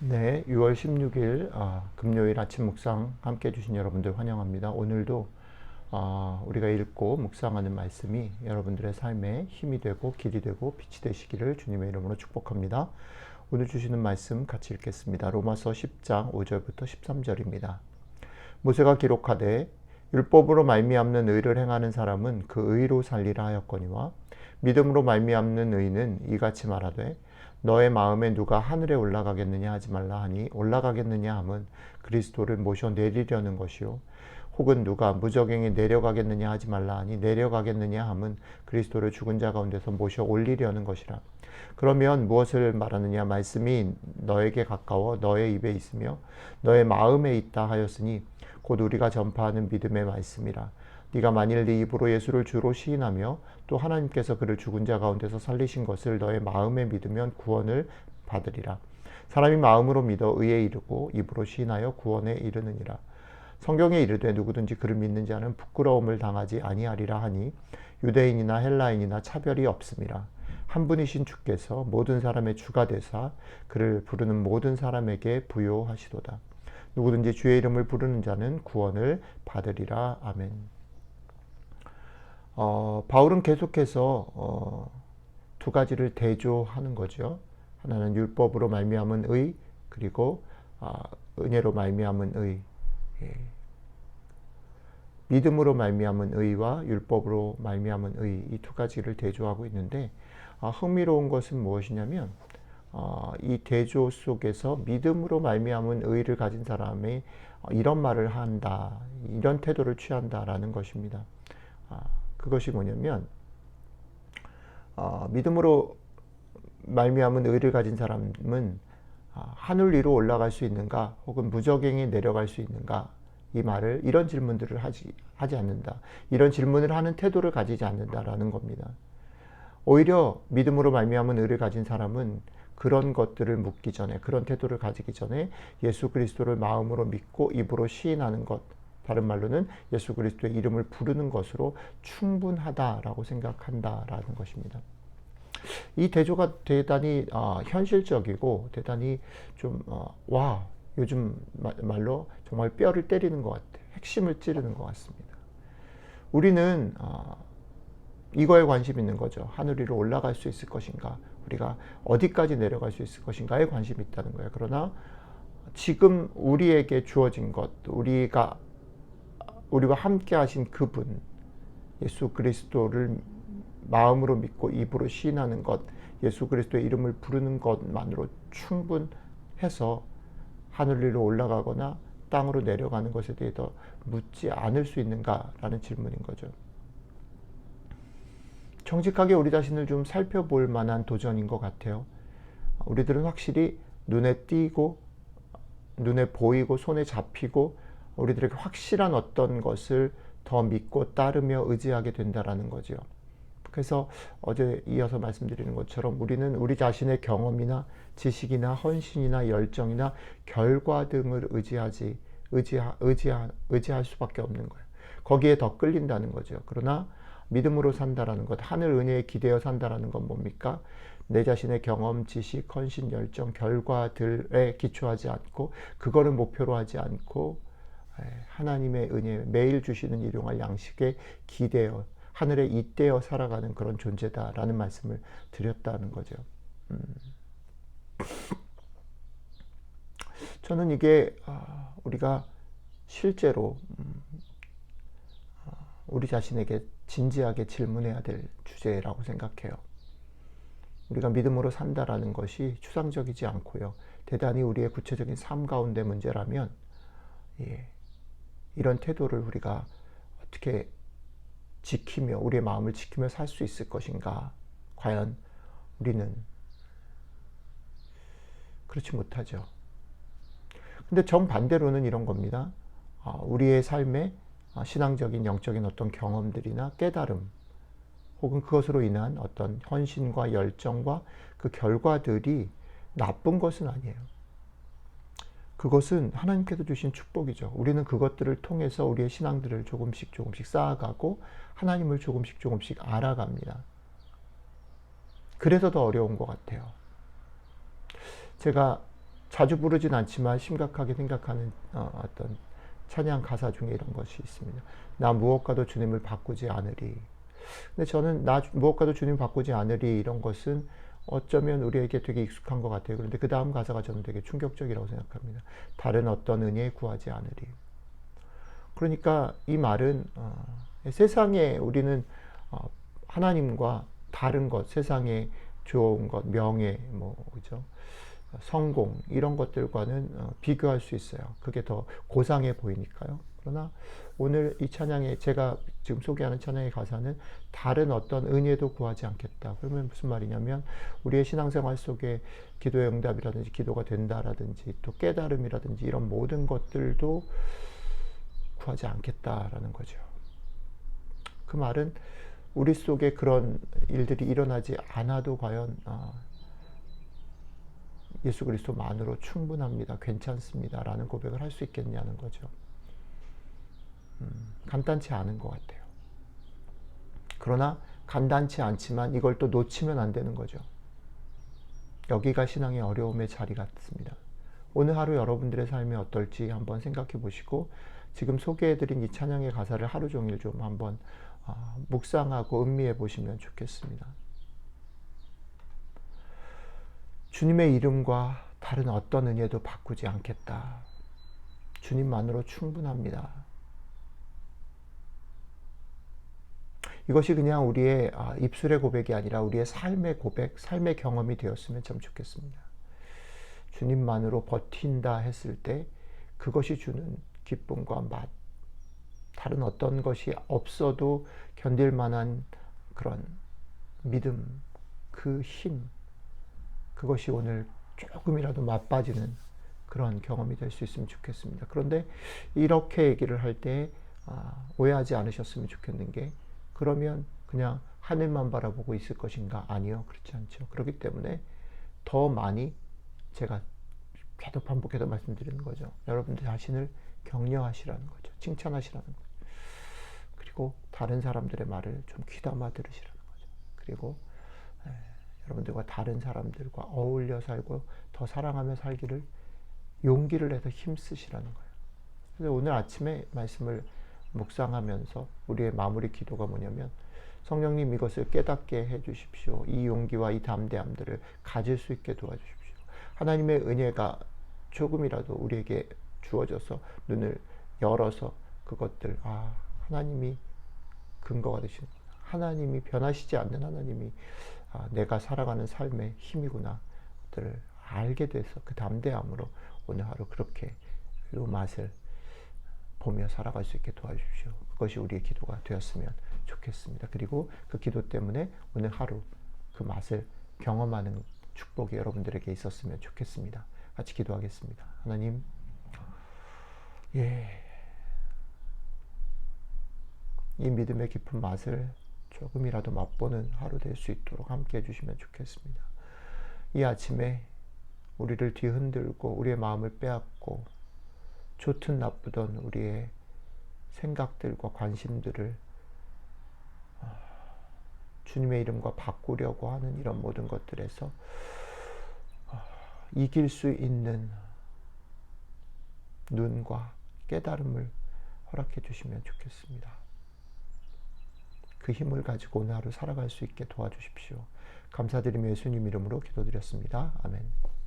네, 6월 16일 아, 금요일 아침 묵상 함께 해주신 여러분들 환영합니다. 오늘도 아, 우리가 읽고 묵상하는 말씀이 여러분들의 삶에 힘이 되고 길이 되고 빛이 되시기를 주님의 이름으로 축복합니다. 오늘 주시는 말씀 같이 읽겠습니다. 로마서 10장 5절부터 13절입니다. 모세가 기록하되 율법으로 말미암는 의를 행하는 사람은 그 의로 살리라 하였거니와 믿음으로 말미암는 의는 이같이 말하되 너의 마음에 누가 하늘에 올라가겠느냐 하지 말라 하니 올라가겠느냐 함은 그리스도를 모셔 내리려는 것이요. 혹은 누가 무적행에 내려가겠느냐 하지 말라 하니 내려가겠느냐 함은 그리스도를 죽은 자 가운데서 모셔 올리려는 것이라. 그러면 무엇을 말하느냐? 말씀이 너에게 가까워 너의 입에 있으며 너의 마음에 있다 하였으니 곧 우리가 전파하는 믿음의 말씀이라 네가 만일 네 입으로 예수를 주로 시인하며 또 하나님께서 그를 죽은 자 가운데서 살리신 것을 너의 마음에 믿으면 구원을 받으리라. 사람이 마음으로 믿어 의에 이르고 입으로 시인하여 구원에 이르느니라. 성경에 이르되 누구든지 그를 믿는 자는 부끄러움을 당하지 아니하리라 하니 유대인이나 헬라인이나 차별이 없음이라. 한 분이신 주께서 모든 사람의 주가 되사 그를 부르는 모든 사람에게 부요하시도다. 누구든지 주의 이름을 부르는 자는 구원을 받으리라. 아멘. 어, 바울은 계속해서 어, 두 가지를 대조하는 거죠. 하나는 율법으로 말미암은 의 그리고 아, 은혜로 말미암은 의. 예. 믿음으로 말미암은 의와 율법으로 말미암은 의 이 두 가지를 대조하고 있는데 아, 흥미로운 것은 무엇이냐면 어, 이 대조 속에서 믿음으로 말미암은 의를 가진 사람이 이런 말을 한다, 이런 태도를 취한다라는 것입니다. 아, 그것이 뭐냐면 어, 믿음으로 말미암은 의를 가진 사람은 어, 하늘 위로 올라갈 수 있는가 혹은 무적행에 내려갈 수 있는가 이 말을 이런 질문들을 하지 하지 않는다. 이런 질문을 하는 태도를 가지지 않는다라는 겁니다. 오히려 믿음으로 말미암은 의를 가진 사람은 그런 것들을 묻기 전에 그런 태도를 가지기 전에 예수 그리스도를 마음으로 믿고 입으로 시인하는 것 다른 말로는 예수 그리스도의 이름을 부르는 것으로 충분하다라고 생각한다라는 것입니다. 이 대조가 대단히 어, 현실적이고 대단히 좀와 어, 요즘 말로 정말 뼈를 때리는 것 같아요. 핵심을 찌르는 것 같습니다. 우리는 어, 이거에 관심 있는 거죠. 하늘 위로 올라갈 수 있을 것인가? 우리가 어디까지 내려갈 수 있을 것인가에 관심이 있다는 거예요. 그러나 지금 우리에게 주어진 것, 우리가 우리와 함께 하신 그분 예수 그리스도를 마음으로 믿고 입으로 시인하는 것, 예수 그리스도의 이름을 부르는 것만으로 충분해서 하늘 위로 올라가거나 땅으로 내려가는 것에 대해서 묻지 않을 수 있는가라는 질문인 거죠. 정직하게 우리 자신을 좀 살펴볼 만한 도전인 것 같아요. 우리들은 확실히 눈에 띄고 눈에 보이고 손에 잡히고 우리들에게 확실한 어떤 것을 더 믿고 따르며 의지하게 된다라는 거죠. 그래서 어제 이어서 말씀드리는 것처럼 우리는 우리 자신의 경험이나 지식이나 헌신이나 열정이나 결과 등을 의지하지 의지하, 의지하, 의지할 수밖에 없는 거예요. 거기에 더 끌린다는 거죠. 그러나 믿음으로 산다라는 것, 하늘 은혜에 기대어 산다라는 건 뭡니까? 내 자신의 경험, 지식, 헌신, 열정, 결과들에 기초하지 않고 그거를 목표로 하지 않고 예, 하나님의 은혜 매일 주시는 일용할 양식에 기대어 하늘에 잇대어 살아가는 그런 존재다라는 말씀을 드렸다는 거죠. 음. 저는 이게 아, 우리가 실제로 음, 아, 우리 자신에게 진지하게 질문해야 될 주제라고 생각해요. 우리가 믿음으로 산다라는 것이 추상적이지 않고요. 대단히 우리의 구체적인 삶 가운데 문제라면 예, 이런 태도를 우리가 어떻게 지키며 우리의 마음을 지키며 살 수 있을 것인가? 과연 우리는 그렇지 못하죠. 근데 정반대로는 이런 겁니다. 아, 우리의 삶에 아, 신앙적인 영적인 어떤 경험들이나 깨달음 혹은 그것으로 인한 어떤 헌신과 열정과 그 결과들이 나쁜 것은 아니에요. 그것은 하나님께서 주신 축복이죠. 우리는 그것들을 통해서 우리의 신앙들을 조금씩 조금씩 쌓아가고 하나님을 조금씩 조금씩 알아갑니다. 그래서 더 어려운 것 같아요. 제가 자주 부르진 않지만 심각하게 생각하는 어, 어떤 찬양 가사 중에 이런 것이 있습니다. 나 무엇과도 주님을 바꾸지 않으리. 근데 저는 나 무엇과도 주님 바꾸지 않으리 이런 것은 어쩌면 우리에게 되게 익숙한 것 같아요. 그런데 그 다음 가사가 저는 되게 충격적이라고 생각합니다. 다른 어떤 은혜에 구하지 않으리. 그러니까 이 말은 어, 세상에 우리는 어, 하나님과 다른 것, 세상에 좋은 것, 명예, 뭐 그죠, 성공 이런 것들과는 어, 비교할 수 있어요. 그게 더 고상해 보이니까요. 그러나 오늘 이 찬양에 제가 지금 소개하는 찬양의 가사는 다른 어떤 은혜도 구하지 않겠다. 그러면 무슨 말이냐면 우리의 신앙생활 속에 기도의 응답이라든지 기도가 된다라든지 또 깨달음이라든지 이런 모든 것들도 구하지 않겠다라는 거죠. 그 말은 우리 속에 그런 일들이 일어나지 않아도 과연 어, 예수 그리스도만으로 충분합니다. 괜찮습니다 라는 고백을 할 수 있겠냐는 거죠. 음, 간단치 않은 것 같아요. 그러나 간단치 않지만 이걸 또 놓치면 안 되는 거죠. 여기가 신앙의 어려움의 자리 같습니다. 오늘 하루 여러분들의 삶이 어떨지 한번 생각해 보시고 지금 소개해드린 이 찬양의 가사를 하루 종일 좀 한번 어, 묵상하고 음미해 보시면 좋겠습니다. 주님의 이름과 다른 어떤 은혜도 바꾸지 않겠다. 주님만으로 충분합니다. 이것이 그냥 우리의 아, 입술의 고백이 아니라 우리의 삶의 고백, 삶의 경험이 되었으면 참 좋겠습니다. 주님만으로 버틴다 했을 때 그것이 주는 기쁨과 맛, 다른 어떤 것이 없어도 견딜 만한 그런 믿음, 그 힘, 그것이 오늘 조금이라도 맛빠지는 그런 경험이 될 수 있으면 좋겠습니다. 그런데 이렇게 얘기를 할때 아, 오해하지 않으셨으면 좋겠는 게 그러면 그냥 하늘만 바라보고 있을 것인가? 아니요. 그렇지 않죠. 그렇기 때문에 더 많이 제가 계속 반복해서 말씀드리는 거죠. 여러분들 자신을 격려하시라는 거죠. 칭찬하시라는 거죠. 그리고 다른 사람들의 말을 좀 귀담아 들으시라는 거죠. 그리고 에, 여러분들과 다른 사람들과 어울려 살고 더 사랑하며 살기를 용기를 내서 힘쓰시라는 거예요. 그래서 오늘 아침에 말씀을 묵상하면서 우리의 마무리 기도가 뭐냐면 성령님 이것을 깨닫게 해 주십시오. 이 용기와 이 담대함들을 가질 수 있게 도와주십시오. 하나님의 은혜가 조금이라도 우리에게 주어져서 눈을 열어서 그것들 아 하나님이 근거가 되시는 하나님이 변하시지 않는 하나님이 아, 내가 살아가는 삶의 힘이구나 들을 알게 돼서 그 담대함으로 오늘 하루 그렇게 이 맛을 보며 살아갈 수 있게 도와주십시오. 그것이 우리의 기도가 되었으면 좋겠습니다. 그리고 그 기도 때문에 오늘 하루 그 맛을 경험하는 축복이 여러분들에게 있었으면 좋겠습니다. 같이 기도하겠습니다. 하나님, 예. 이 믿음의 깊은 맛을 조금이라도 맛보는 하루 될 수 있도록 함께 해주시면 좋겠습니다. 이 아침에 우리를 뒤흔들고 우리의 마음을 빼앗고 좋든 나쁘든 우리의 생각들과 관심들을 아, 주님의 이름과 바꾸려고 하는 이런 모든 것들에서 아, 이길 수 있는 눈과 깨달음을 허락해 주시면 좋겠습니다. 그 힘을 가지고 오늘 하루 살아갈 수 있게 도와주십시오. 감사드리며 예수님 이름으로 기도드렸습니다. 아멘.